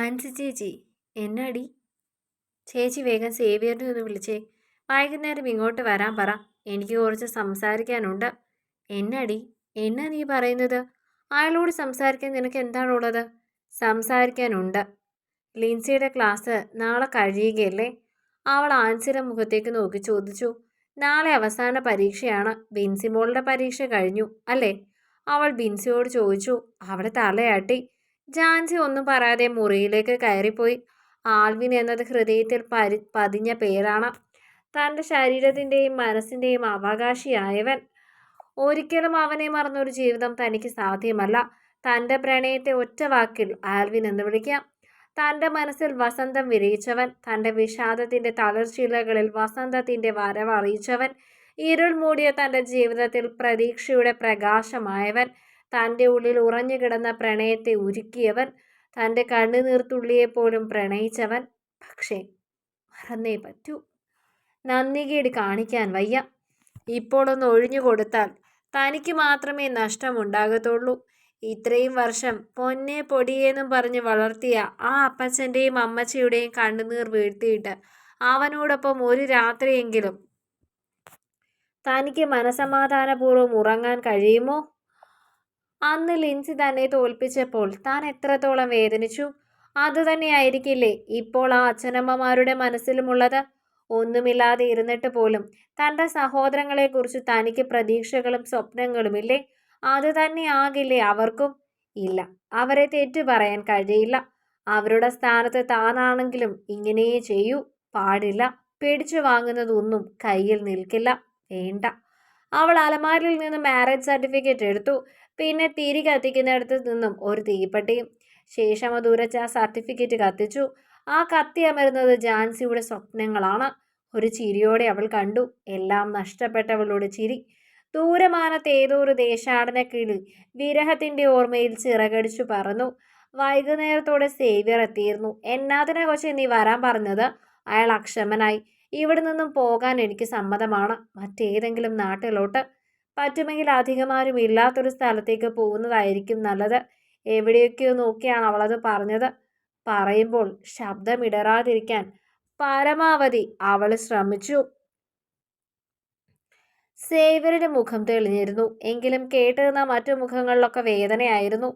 ആൻസി ചേച്ചി എന്നാടി? ചേച്ചി വേഗം സേവിയറിനെ ഒന്ന് വിളിച്ചേ. വൈകുന്നേരം ഇങ്ങോട്ട് വരാൻ പറ. എനിക്ക് കുറച്ച് സംസാരിക്കാനുണ്ട്. എന്നാടി? എന്നാ നീ പറയുന്നത്? അയാളോട് സംസാരിക്കാൻ നിനക്ക് എന്താണുള്ളത് സംസാരിക്കാനുണ്ട്. ലിൻസിയുടെ ക്ലാസ് നാളെ കഴിയുകയല്ലേ? അവൾ ആൻസിയുടെ മുഖത്തേക്ക് നോക്കി ചോദിച്ചു. നാളെ അവസാന പരീക്ഷയാണ്. ബിൻസി മോളുടെ പരീക്ഷ കഴിഞ്ഞു അല്ലേ? അവൾ ബിൻസിയോട് ചോദിച്ചു അവിടെ തലയാട്ടി. ജാൻസി ഒന്നും പറയാതെ മുറിയിലേക്ക് കയറിപ്പോയി. ആൽവിൻ എന്നത് ഹൃദയത്തിൽ പരി പതിഞ്ഞ പേരാണ്. തന്റെ ശരീരത്തിന്റെയും മനസ്സിന്റെയും അവകാശിയായവൻ. ഒരിക്കലും അവനെ മറന്നൊരു ജീവിതം തനിക്ക് സാധ്യമല്ല. തന്റെ പ്രണയത്തെ ഒറ്റ വാക്കിൽ ആൽവിൻ എന്ന് വിളിക്കാം. തന്റെ മനസ്സിൽ വസന്തം വിരിയിച്ചവൻ തന്റെ വിഷാദത്തിന്റെ തളർച്ചിലകളിൽ വസന്തത്തിന്റെ വരവ് അറിയിച്ചവൻ ഇരുൾ മൂടിയ തന്റെ ജീവിതത്തിൽ പ്രതീക്ഷയുടെ പ്രകാശമായവൻ. തന്റെ ഉള്ളിൽ ഉറഞ്ഞു കിടന്ന പ്രണയത്തെ ഉരുക്കിയവൻ തന്റെ കണ്ണുനീർത്തുള്ളിയെപ്പോലും പ്രണയിച്ചവൻ പക്ഷേ മറന്നേ പറ്റൂ. നന്ദികേട് കാണിക്കാൻ വയ്യ. ഇപ്പോഴൊന്ന് ഒഴിഞ്ഞു കൊടുത്താൽ തനിക്ക് മാത്രമേ നഷ്ടമുണ്ടാകത്തുള്ളൂ. ഇത്രയും വർഷം പൊന്നെ പൊടിയെന്നും പറഞ്ഞ് വളർത്തിയ ആ അപ്പച്ചന്റെയും അമ്മച്ചിയുടെയും കണ്ണുനീർ വീഴ്ത്തിയിട്ട് അവനോടൊപ്പം ഒരു രാത്രിയെങ്കിലും തനിക്ക് മനസമാധാനപൂർവം ഉറങ്ങാൻ കഴിയുമോ? അന്ന് ലിൻസി തന്നെ തോൽപ്പിച്ചപ്പോൾ താൻ എത്രത്തോളം വേദനിച്ചു? അതുതന്നെയായിരിക്കില്ലേ ഇപ്പോൾ ആ അച്ഛനമ്മമാരുടെ മനസ്സിലുമുള്ളത്? ഒന്നുമില്ലാതെ ഇരുന്നിട്ട് പോലും തന്റെ സഹോദരങ്ങളെക്കുറിച്ച് തനിക്ക് പ്രതീക്ഷകളും സ്വപ്നങ്ങളുമില്ലേ അത് തന്നെ ആകില്ലേ അവർക്കും? ഇല്ല അവരെ തെറ്റു പറയാൻ കഴിയില്ല. അവരുടെ സ്ഥാനത്ത് താനാണെങ്കിലും ഇങ്ങനെയേ ചെയ്യൂ. പാടില്ല പിടിച്ചു വാങ്ങുന്നതൊന്നും കയ്യിൽ നിൽക്കില്ല. വേണ്ട. അവൾ അലമാരിൽ നിന്ന് മാരേജ് സർട്ടിഫിക്കറ്റ് എടുത്തു. പിന്നെ തിരി കത്തിക്കുന്നിടത്ത് നിന്നും ഒരു തീപ്പെട്ടിയും ശേഷം അത് ആ സർട്ടിഫിക്കറ്റ് കത്തിച്ചു. ആ കത്തി അമരുന്നത് ജാൻസിയുടെ സ്വപ്നങ്ങളാണ്. ഒരു ചിരിയോടെ അവൾ കണ്ടു. എല്ലാം നഷ്ടപ്പെട്ടവളുടെ ചിരി. ദൂരമാനത്ത് ഏതോ ഒരു ദേശാടന കിളി വിരഹത്തിന്റെ ഓർമ്മയിൽ ചിറകടിച്ചു പറന്നു. വൈകുന്നേരത്തോടെ സേവ്യർ എത്തിയിരുന്നു. എന്നാതിനെ കൊച്ചെ നീ വരാൻ പറഞ്ഞത്? അയാൾ അക്ഷമനായി. ഇവിടെ നിന്നും പോകാൻ എനിക്ക് സമ്മതമാണ്. മറ്റേതെങ്കിലും നാട്ടിലോട്ട് പറ്റുമെങ്കിൽ അധികമാരും ഇല്ലാത്തൊരു സ്ഥലത്തേക്ക് പോകുന്നതായിരിക്കും നല്ലത്. എവിടെയൊക്കെയോ നോക്കിയാണ് അവളത് പറഞ്ഞത്. പറയുമ്പോൾ ശബ്ദമിടറാതിരിക്കാൻ പരമാവധി അവൾ ശ്രമിച്ചു. സേവ്യരുടെ മുഖം തെളിഞ്ഞിരുന്നു. എങ്കിലും കേട്ടുനിന്ന മറ്റു മുഖങ്ങളിലൊക്കെ വേദനയായിരുന്നു.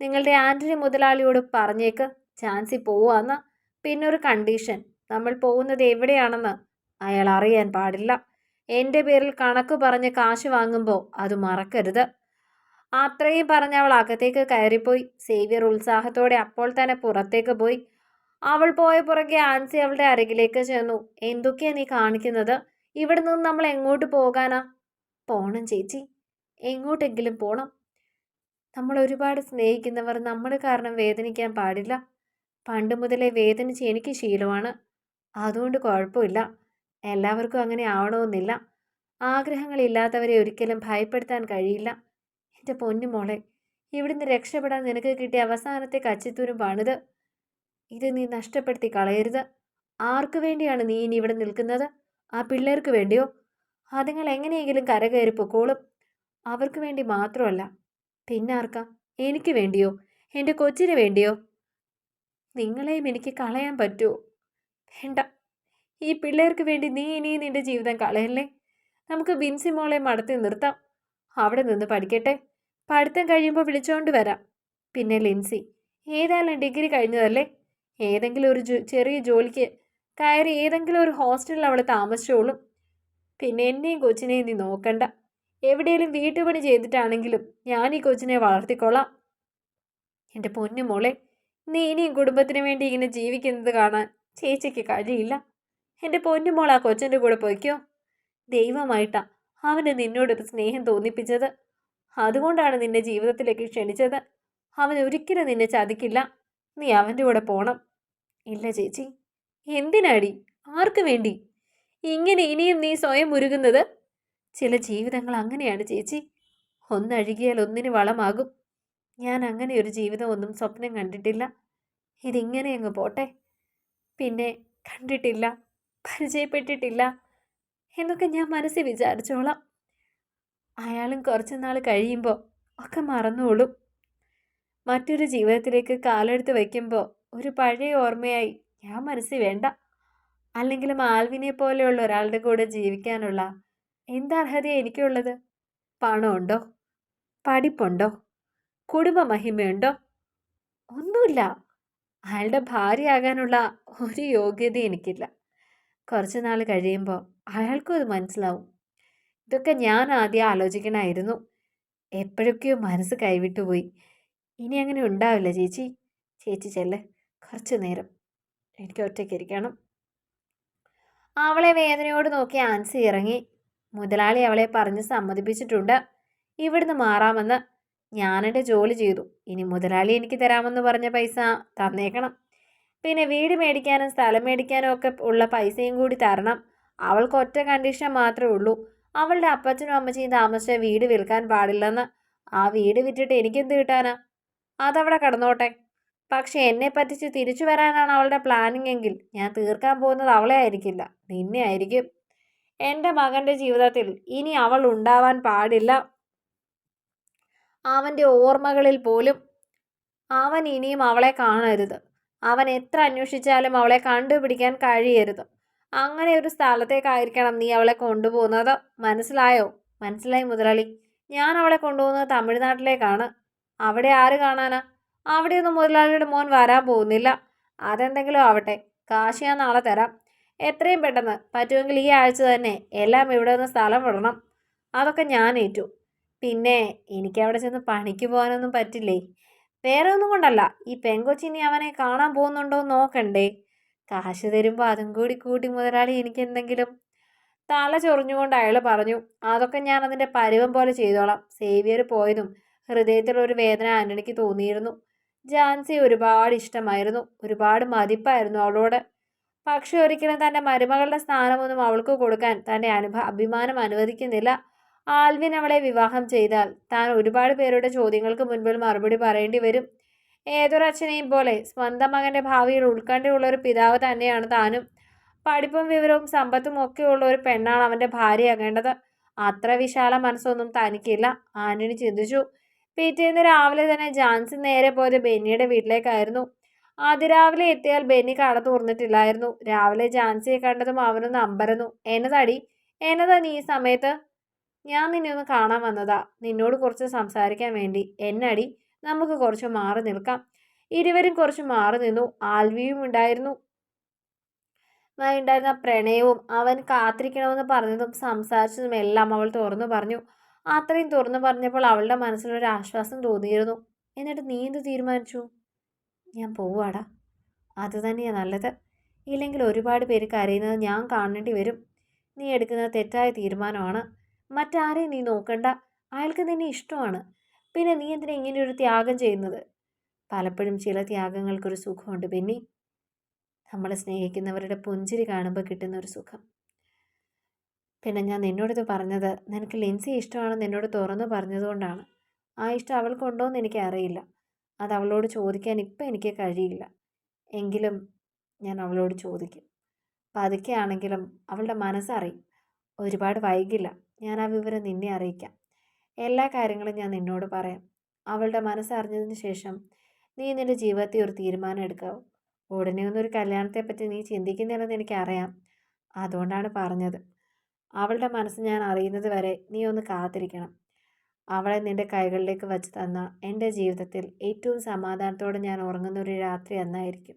നിങ്ങളുടെ ആന്റണി മുതലാളിയോട് പറഞ്ഞേക്ക് ചാൻസി പോവാന്ന്. പിന്നൊരു കണ്ടീഷൻ. നമ്മൾ പോകുന്നത് എവിടെയാണെന്ന് അയാൾ അറിയാൻ പാടില്ല. എന്റെ പേരിൽ കണക്ക് പറഞ്ഞ് കാശ് വാങ്ങുമ്പോൾ അത് മറക്കരുത്. അത്രയും പറഞ്ഞ് അവൾ അകത്തേക്ക് കയറിപ്പോയി. സേവ്യർ ഉത്സാഹത്തോടെ അപ്പോൾ തന്നെ പുറത്തേക്ക് പോയി. അവൾ പോയ പുറകെ ആൻസി അവളുടെ അരികിലേക്ക് ചെന്നു. എന്തൊക്കെയാ നീ കാണിക്കുന്നത്? ഇവിടെ നിന്ന് നമ്മൾ എങ്ങോട്ട് പോകാനാ? പോണം ചേച്ചി. എങ്ങോട്ടെങ്കിലും പോണം. നമ്മൾ ഒരുപാട് സ്നേഹിക്കുന്നവർ നമ്മൾ കാരണം വേദനിക്കാൻ പാടില്ല. പണ്ട് മുതലേ വേദനിച്ച് എനിക്ക് ശീലമാണ്. അതുകൊണ്ട് കുഴപ്പമില്ല. എല്ലാവർക്കും അങ്ങനെ ആവണമെന്നില്ല. ആഗ്രഹങ്ങളില്ലാത്തവരെ ഒരിക്കലും ഭയപ്പെടുത്താൻ കഴിയില്ല. എന്റെ പൊന്നു മോളെ ഇവിടുന്ന് രക്ഷപ്പെടാൻ നിനക്ക് കിട്ടിയ അവസാനത്തെ കച്ചിത്തൂരും പണിത്. ഇത് നീ നഷ്ടപ്പെടുത്തി കളയരുത്. ആർക്കു വേണ്ടിയാണ് നീ ഇനി ഇവിടെ നിൽക്കുന്നത്? ആ പിള്ളേർക്ക് വേണ്ടിയോ? അതുങ്ങൾ എങ്ങനെയെങ്കിലും കരകയറി പൊക്കോളും. അവർക്ക് വേണ്ടി മാത്രമല്ല. പിന്നെ ആർക്കാ? എനിക്ക് വേണ്ടിയോ? എന്റെ കൊച്ചിന് വേണ്ടിയോ? നിങ്ങളെയും എനിക്ക് കളയാൻ പറ്റുമോ? വേണ്ട. ഈ പിള്ളേർക്ക് വേണ്ടി നീ ഇനിയും നിന്റെ ജീവിതം കളയല്ലേ? നമുക്ക് ബിൻസി മോളെ മടത്തി നിർത്താം. അവിടെ നിന്ന് പഠിക്കട്ടെ. പഠിത്തം കഴിയുമ്പോൾ വിളിച്ചുകൊണ്ട് വരാം. പിന്നെ ലിൻസി ഏതായാലും ഡിഗ്രി കഴിഞ്ഞതല്ലേ? ഏതെങ്കിലും ഒരു ചെറിയ ജോലിക്ക് കയറി ഏതെങ്കിലും ഒരു ഹോസ്റ്റലിൽ അവൾ താമസിച്ചോളും. പിന്നെ എന്നെയും കൊച്ചിനെയും നീ നോക്കണ്ട. എവിടെയെങ്കിലും വീട്ടുപണി ചെയ്തിട്ടാണെങ്കിലും ഞാൻ ഈ കൊച്ചിനെ വളർത്തിക്കൊള്ളാം. എന്റെ പൊന്നു മോളെ നീ ഇനിയും കുടുംബത്തിന് വേണ്ടി ഇങ്ങനെ ജീവിക്കുന്നത് കാണാൻ ചേച്ചിക്ക് കഴിയില്ല. എന്റെ പൊന്നുമോൾ ആ കൊച്ചന്റെ കൂടെ പോയിക്കോ. ദൈവമായിട്ടാ അവന് നിന്നോടൊരു സ്നേഹം തോന്നിപ്പിച്ചത്. അതുകൊണ്ടാണ് നിന്നെ ജീവിതത്തിലേക്ക് ക്ഷണിച്ചത്. അവൻ ഒരിക്കലും നിന്നെ ചതിക്കില്ല. നീ അവന്റെ കൂടെ പോണം. ഇല്ല ചേച്ചി എന്തിനാടി? ആർക്കു വേണ്ടി? ഇങ്ങനെ ഇനിയും നീ സ്വയം ഉരുകുന്നത്? ചില ജീവിതങ്ങൾ അങ്ങനെയാണ് ചേച്ചി. ഒന്നഴുകിയാൽ ഒന്നിന് വളമാകും. ഞാൻ അങ്ങനെ ഒരു ജീവിതം ഒന്നും സ്വപ്നം കണ്ടിട്ടില്ല. ഇതിങ്ങനെ അങ്ങ് പോട്ടെ. പിന്നെ കണ്ടിട്ടില്ല പരിചയപ്പെട്ടിട്ടില്ല എന്നൊക്കെ ഞാൻ മനസ്സിൽ വിചാരിച്ചോളാം. അയാളും കുറച്ച് നാൾ കഴിയുമ്പോൾ ഒക്കെ മറന്നോളും. മറ്റൊരു ജീവിതത്തിലേക്ക് കാലെടുത്ത് വയ്ക്കുമ്പോൾ ഒരു പഴയ ഓർമ്മയായി ഞാൻ മനസ്സിൽ വേണ്ട. അല്ലെങ്കിൽ ആൽവിനെ പോലെയുള്ള ഒരാളുടെ കൂടെ ജീവിക്കാനുള്ള എന്തർഹത എനിക്കുള്ളത്? പണമുണ്ടോ? പഠിപ്പുണ്ടോ? കുടുംബ മഹിമയുണ്ടോ ഒന്നുമില്ല. അയാളുടെ ഭാര്യയാകാനുള്ള ഒരു യോഗ്യത എനിക്കില്ല. കുറച്ച് നാൾ കഴിയുമ്പോൾ അയാൾക്കും അത് മനസ്സിലാവും. ഇതൊക്കെ ഞാൻ ആദ്യം ആലോചിക്കണമായിരുന്നു എപ്പോഴൊക്കെയോ മനസ്സ് കൈവിട്ടുപോയി ഇനി അങ്ങനെ ഉണ്ടാവില്ല ചേച്ചി. ചേച്ചി ചെല്ല്. കുറച്ച് നേരം. എനിക്ക് ഒറ്റയ്ക്ക് ഇരിക്കണം. അവളെ വേദനയോട് നോക്കി ആൻസി ഇറങ്ങി. മുതലാളി അവളെ പറഞ്ഞ് സമ്മതിപ്പിച്ചിട്ടുണ്ട്. ഇവിടുന്ന് മാറാമെന്ന് ഞാനെന്റെ ജോലി ചെയ്തു. ഇനി മുതലാളി എനിക്ക് തരാമെന്ന് പറഞ്ഞ പൈസ തന്നേക്കണം. പിന്നെ വീട് മേടിക്കാനും സ്ഥലം മേടിക്കാനും ഒക്കെ ഉള്ള പൈസയും കൂടി തരണം. അവൾക്ക് ഒറ്റ കണ്ടീഷൻ മാത്രമേ ഉള്ളൂ. അവളുടെ അപ്പച്ചനും അമ്മച്ചിയും താമസിച്ച വീട് വിൽക്കാൻ പാടില്ലെന്ന്. ആ വീട് വിറ്റിട്ട് എനിക്കെന്ത് കിട്ടാനാ? അതവിടെ കിടന്നോട്ടെ. പക്ഷെ എന്നെ പറ്റിച്ച് തിരിച്ചു വരാനാണ് അവളുടെ പ്ലാനിങ് എങ്കിൽ ഞാൻ തീർക്കാൻ പോകുന്നത് അവളെ ആയിരിക്കില്ല. നിന്നെ ആയിരിക്കും. എന്റെ മകന്റെ ജീവിതത്തിൽ ഇനി അവൾ ഉണ്ടാവാൻ പാടില്ല. അവന്റെ ഓർമ്മകളിൽ പോലും അവൻ ഇനിയും അവളെ കാണരുത്. അവൻ എത്ര അന്വേഷിച്ചാലും അവളെ കണ്ടുപിടിക്കാൻ കഴിയരുത്. അങ്ങനെ ഒരു സ്ഥലത്തേക്കായിരിക്കണം നീ അവളെ കൊണ്ടുപോകുന്നത്. മനസ്സിലായോ? മനസ്സിലായി മുതലാളി. ഞാൻ അവളെ കൊണ്ടുപോകുന്നത് തമിഴ്നാട്ടിലേക്കാണ്. അവിടെ ആര് കാണാനാ? അവിടെയൊന്നും മുതലാളിയുടെ മോൻ വരാൻ പോകുന്നില്ല. അതെന്തെങ്കിലും ആവട്ടെ. കാശ് ഞാൻ നാളെ തരാം. എത്രയും പെട്ടെന്ന് പറ്റുമെങ്കിൽ ഈ ആഴ്ച തന്നെ എല്ലാം ഇവിടെ നിന്ന് സ്ഥലം വിടണം. അതൊക്കെ ഞാൻ ഏറ്റു. പിന്നെ എനിക്ക് അവിടെ ചെന്ന് പണിക്ക് പോകാനൊന്നും പറ്റില്ലേ? വേറെ ഒന്നും കൊണ്ടല്ല. ഈ പെങ്കൊച്ചിനി അവനെ കാണാൻ പോകുന്നുണ്ടോ നോക്കണ്ടേ. കാശ് തരുമ്പോൾ അതും കൂടി കൂട്ടി മുതലാളി എനിക്ക് എന്തെങ്കിലും തല ചൊറിഞ്ഞുകൊണ്ട് അയാൾ പറഞ്ഞു അതൊക്കെ ഞാൻ അതിന്റെ പരുവം പോലെ ചെയ്തോളാം. സേവിയർ പോയതും ഹൃദയത്തിൽ ഒരു വേദന ആന്റണിക്ക് തോന്നിയിരുന്നു. ജാൻസി ഒരുപാട് ഇഷ്ടമായിരുന്നു. ഒരുപാട് മതിപ്പായിരുന്നു അവളോട്. പക്ഷെ ഒരിക്കലും തന്റെ മരുമകളുടെ സ്ഥാനമൊന്നും അവൾക്ക് കൊടുക്കാൻ തന്റെ അനുഭ അഭിമാനം അനുവദിക്കുന്നില്ല. ആൽവിൻ അവളെ വിവാഹം ചെയ്താൽ താൻ ഒരുപാട് പേരുടെ ചോദ്യങ്ങൾക്ക് മുൻപിൽ മറുപടി പറയേണ്ടി വരും. ഏതൊരച്ഛനെയും പോലെ സ്വന്തം മകന്റെ ഭാവിയിൽ ഉൾക്കണ്ഠയുള്ള ഒരു പിതാവ് തന്നെയാണ് താനും. പഠിപ്പും വിവരവും സമ്പത്തും ഒക്കെയുള്ള ഒരു പെണ്ണാണ് അവന്റെ ഭാര്യയാകേണ്ടത് അത്ര വിശാല മനസ്സൊന്നും തനിക്കില്ല. ആന്റണി ചിന്തിച്ചു. പിറ്റേന്ന് രാവിലെ തന്നെ ജാൻസി നേരെ പോയത് ബെന്നിയുടെ വീട്ടിലേക്കായിരുന്നു. അതിരാവിലെ എത്തിയാൽ ബെന്നി കട തുറന്നിട്ടില്ലായിരുന്നു രാവിലെ ജാൻസിയെ കണ്ടതും അവനൊന്ന് അമ്പരന്നു. എന്നതടി? എന്നതാ നീ ഈ സമയത്ത്? ഞാൻ നിന്നെ ഒന്ന് കാണാൻ വന്നതാ. നിന്നോട് കുറച്ച് സംസാരിക്കാൻ വേണ്ടി. എന്നടി? നമുക്ക് കുറച്ച് മാറി നിൽക്കാം. ഇരുവരും കുറച്ച് മാറി നിന്നു. ആൽവിയും ഉണ്ടായിരുന്നു. ഉണ്ടായിരുന്ന പ്രണയവും അവൻ കാത്തിരിക്കണമെന്ന് പറഞ്ഞതും സംസാരിച്ചതും എല്ലാം അവൾ തുറന്നു പറഞ്ഞു. അത്രയും തുറന്നു പറഞ്ഞപ്പോൾ അവളുടെ മനസ്സിലൊരു ആശ്വാസം തോന്നിയിരുന്നു. എന്നിട്ട് നീ എന്ത് തീരുമാനിച്ചു? ഞാൻ പോവാടാ അത് തന്നെയാണ് നല്ലത്. ഇല്ലെങ്കിൽ ഒരുപാട് പേര് കരയുന്നത് ഞാൻ കാണേണ്ടി വരും. നീ എടുക്കുന്ന തെറ്റായ തീരുമാനമാണ്. മറ്റാരെയും നീ നോക്കണ്ട. അയാൾക്ക് നിന്നെ ഇഷ്ടമാണ്. പിന്നെ നീ എന്തിനാ ഒരു ത്യാഗം ചെയ്യുന്നത്? പലപ്പോഴും ചില ത്യാഗങ്ങൾക്കൊരു സുഖമുണ്ട് ബെന്നി. നമ്മളെ സ്നേഹിക്കുന്നവരുടെ പുഞ്ചിരി കാണുമ്പോൾ കിട്ടുന്ന ഒരു സുഖം. പിന്നെ ഞാൻ നിന്നോടിത് പറഞ്ഞത് നിനക്ക് ലിൻസി ഇഷ്ടമാണെന്ന് എന്നോട് തുറന്നു പറഞ്ഞതുകൊണ്ടാണ്. ആ ഇഷ്ടം അവൾക്കുണ്ടോ എന്ന് എനിക്ക് അറിയില്ല. അത് അവളോട് ചോദിക്കാൻ ഇപ്പം എനിക്ക് കഴിയില്ല. എങ്കിലും ഞാൻ അവളോട് ചോദിക്കും. പതുക്കെ ആണെങ്കിലും അവളുടെ മനസ്സറിയും. ഒരുപാട് വൈകില്ല. ഞാൻ ആ വിവരം നിന്നെ അറിയിക്കാം. എല്ലാ കാര്യങ്ങളും ഞാൻ നിന്നോട് പറയാം. അവളുടെ മനസ്സറിഞ്ഞതിന് ശേഷം നീ നിന്റെ ജീവിതത്തിൽ ഒരു തീരുമാനം എടുക്കാവൂ. ഉടനെ ഒന്നും ഒരു കല്യാണത്തെപ്പറ്റി നീ ചിന്തിക്കുന്നില്ലെന്ന് എനിക്കറിയാം. അതുകൊണ്ടാണ് പറഞ്ഞത്. അവളുടെ മനസ്സ് ഞാൻ അറിയുന്നത് വരെ നീ ഒന്ന് കാത്തിരിക്കണം. അവളെ നിന്റെ കൈകളിലേക്ക് വച്ച് തന്ന എന്റെ ജീവിതത്തിൽ ഏറ്റവും സമാധാനത്തോടെ ഞാൻ ഉറങ്ങുന്ന ഒരു രാത്രി എന്നായിരിക്കും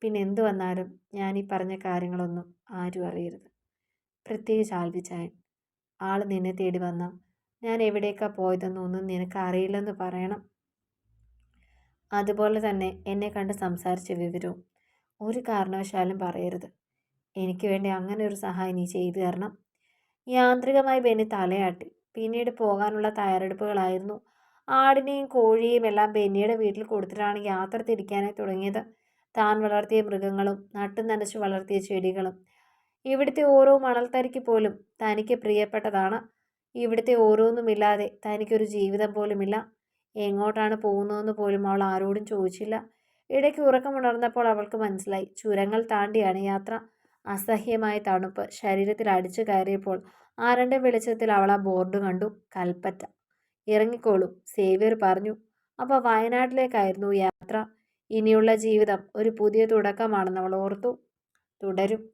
പിന്നെ എന്തു വന്നാലും ഞാൻ ഈ പറഞ്ഞ കാര്യങ്ങളൊന്നും ആരും അറിയരുത്. പ്രത്യേകിച്ച് ആൽവിച്ചായൻ ആൾ നിന്നെ തേടി വന്ന. ഞാൻ എവിടേക്കാ പോയതെന്നൊന്നും നിനക്ക് അറിയില്ലെന്ന് പറയണം. അതുപോലെ തന്നെ എന്നെ കണ്ട് സംസാരിച്ച വിവരവും ഒരു കാരണവശാലും പറയരുത്. എനിക്ക് വേണ്ടി അങ്ങനെ ഒരു സഹായം നീ ചെയ്തു തരണം. യാന്ത്രികമായി ബെന്നി തലയാട്ടി. പിന്നീട് പോകാനുള്ള തയ്യാറെടുപ്പുകളായിരുന്നു ആടിനെയും കോഴിയെയും എല്ലാം ബെന്നിയുടെ വീട്ടിൽ കൊടുത്തിട്ടാണ് യാത്ര തിരിക്കാനായി തുടങ്ങിയത്. താൻ വളർത്തിയ മൃഗങ്ങളും നട്ടു നനച്ചു വളർത്തിയ ചെടികളും ഇവിടുത്തെ ഓരോ മണൽത്തരിക്ക് പോലും തനിക്ക് പ്രിയപ്പെട്ടതാണ്. ഇവിടുത്തെ ഓരോന്നുമില്ലാതെ തനിക്കൊരു ജീവിതം പോലുമില്ല. എങ്ങോട്ടാണ് പോകുന്നതെന്ന് പോലും അവൾ ആരോടും ചോദിച്ചില്ല. ഇടയ്ക്ക് ഉറക്കമുണർന്നപ്പോൾ അവൾക്ക് മനസ്സിലായി. ചുരങ്ങൾ താണ്ടിയാണ് യാത്ര. അസഹ്യമായ തണുപ്പ്. ശരീരത്തിൽ അടിച്ചു കയറിയപ്പോൾ ആരന്റെ വെളിച്ചത്തിൽ അവൾ ആ ബോർഡ് കണ്ടു. കൽപ്പറ്റ. ഇറങ്ങിക്കോളും സേവ്യർ പറഞ്ഞു. അപ്പോൾ വയനാട്ടിലേക്കായിരുന്നു യാത്ര. ഇനിയുള്ള ജീവിതം ഒരു പുതിയ തുടക്കമാണെന്ന് അവൾ ഓർത്തു. തുടരും.